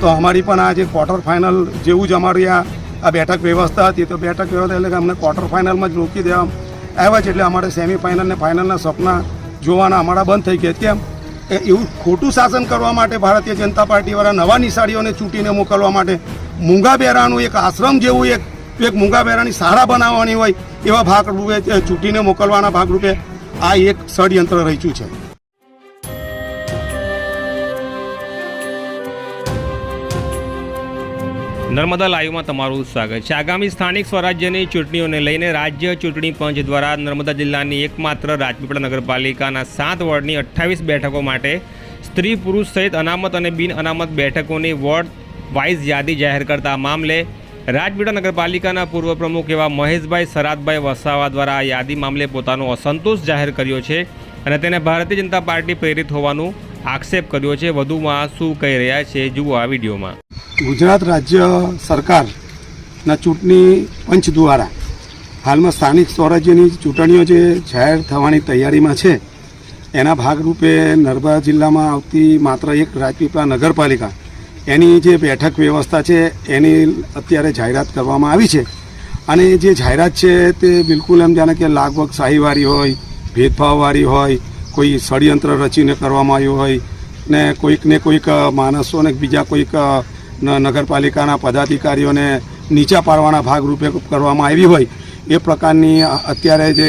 તો અમારી પણ આ જે ક્વાર્ટર ફાઇનલ જેવું જ અમારી આ આ બેઠક વ્યવસ્થા હતી. તો બેઠક વ્યવસ્થા એટલે કે અમને ક્વાર્ટર ફાઇનલમાં જ રોકી દેવા આવ્યા છે એટલે અમારે સેમીફાઇનલ ને ફાઇનલના સપના જોવાના અમારા બંધ થઈ ગયા. કેમ? એવું ખોટું શાસન કરવા માટે ભારતીય જનતા પાર્ટીવાળા નવા નિશાળીઓને ચૂંટીને મોકલવા માટે મૂંગા બેરાનું એક આશ્રમ જેવું એક એક મૂંગા બેરાની શાળા બનાવવાની હોય એવા ભાગરૂપે ચૂંટીને મોકલવાના ભાગરૂપે આ એક ષડયંત્ર રચ્યું છે. નર્મદા લાઈવમાં તમારું સ્વાગત છે. આગામી સ્થાનિક સ્વરાજ્યની ચૂંટણીઓને લઈને રાજ્ય ચૂંટણી પંચ દ્વારા નર્મદા જિલ્લાની એકમાત્ર રાજપીપળા નગરપાલિકાના સાત વોર્ડની અઠ્ઠાવીસ બેઠકો માટે સ્ત્રી પુરુષ સહિત અનામત અને બિન અનામત બેઠકોની વોર્ડ વાઇઝ યાદી જાહેર કરતા મામલે રાજપીપળા નગરપાલિકાના પૂર્વ પ્રમુખ એવા મહેશભાઈ સરાદભાઈ વસાવા દ્વારા આ યાદી મામલે પોતાનો અસંતોષ જાહેર કર્યો છે અને તેને ભારતીય જનતા પાર્ટી પ્રેરિત હોવાનું આક્ષેપ કર્યો છે. વધુમાં શું કહી રહ્યા છે જુઓ આ વિડીયોમાં. ગુજરાત રાજ્ય સરકારના ચૂંટણી પંચ દ્વારા હાલમાં સ્થાનિક સ્વરાજ્યની ચૂંટણીઓ જે જાહેર થવાની તૈયારીમાં છે, એના ભાગરૂપે નર્મદા જિલ્લામાં આવતી માત્ર એક રાજપીપળા નગરપાલિકા, એની જે બેઠક વ્યવસ્થા છે, એની અત્યારે જાહેરાત કરવામાં આવી છે. અને જે જાહેરાત છે તે બિલકુલ એમ જાણે કે લાગવગ શાહીવારી હોય, ભેદભાવવાળી હોય, કોઈ ષડયંત્ર રચીને કરવામાં આવ્યું હોય, ને કોઈકને કોઈક માણસોને બીજા કોઈક નગરપાલિકાના પદાધિકારીઓને નીચા પાડવાના ભાગરૂપે કરવામાં આવી હોય એ પ્રકારની અત્યારે જે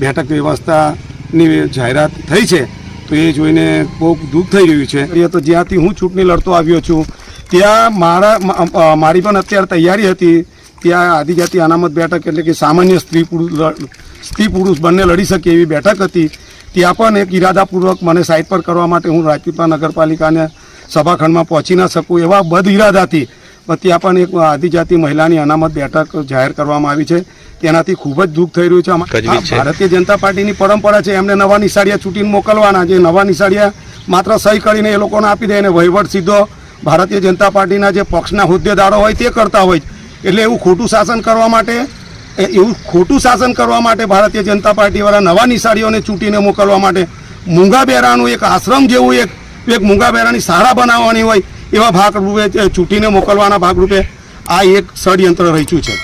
બેઠક વ્યવસ્થાની જાહેરાત થઈ છે, તો એ જોઈને બહુ દુઃખ થઈ રહ્યું છે. એ તો જ્યાંથી હું ચૂંટણી લડતો આવ્યો છું, ત્યાં મારા મારી પણ અત્યારે તૈયારી હતી, ત્યાં આદિજાતિ અનામત બેઠક એટલે કે સામાન્ય સ્ત્રી પુરુષ સ્ત્રી પુરુષ બંને લડી શકે એવી બેઠક હતી. ત્યાં પણ એક ઇરાદાપૂર્વક મને સાઈડ પર કરવા માટે હું રાજપીપળા નગરપાલિકાને સભાખંડમાં પહોંચી ન શકું એવા બદ ઇરાદાથી ત્યાં પણ એક આદિજાતિ મહિલાની અનામત બેઠક જાહેર કરવામાં આવી છે. તેનાથી ખૂબ જ દુઃખ થઈ રહ્યું છે. ભારતીય જનતા પાર્ટીની પરંપરા છે. એમને નવા નિશાળિયા ચૂંટીને મોકલવાના જે નવા નિશાળિયા માત્ર સહી કરીને એ લોકોને આપી દે અને વહીવટ સીધો ભારતીય જનતા પાર્ટીના જે પક્ષના હોદ્દેદારો હોય તે કરતા હોય. એટલે એવું ખોટું શાસન કરવા માટે એવું ખોટું શાસન કરવા માટે ભારતીય જનતા પાર્ટીવાળા નવા નિશાળીઓને ચૂંટીને મોકલવા માટે મૂંગા બેરાનું એક આશ્રમ જેવું એક એક મૂંગા બેરાની શાળા બનાવવાની હોય એવા ભાગરૂપે ચૂંટીને મોકલવાના ભાગરૂપે આ એક ષડયંત્ર રચ્યું છે.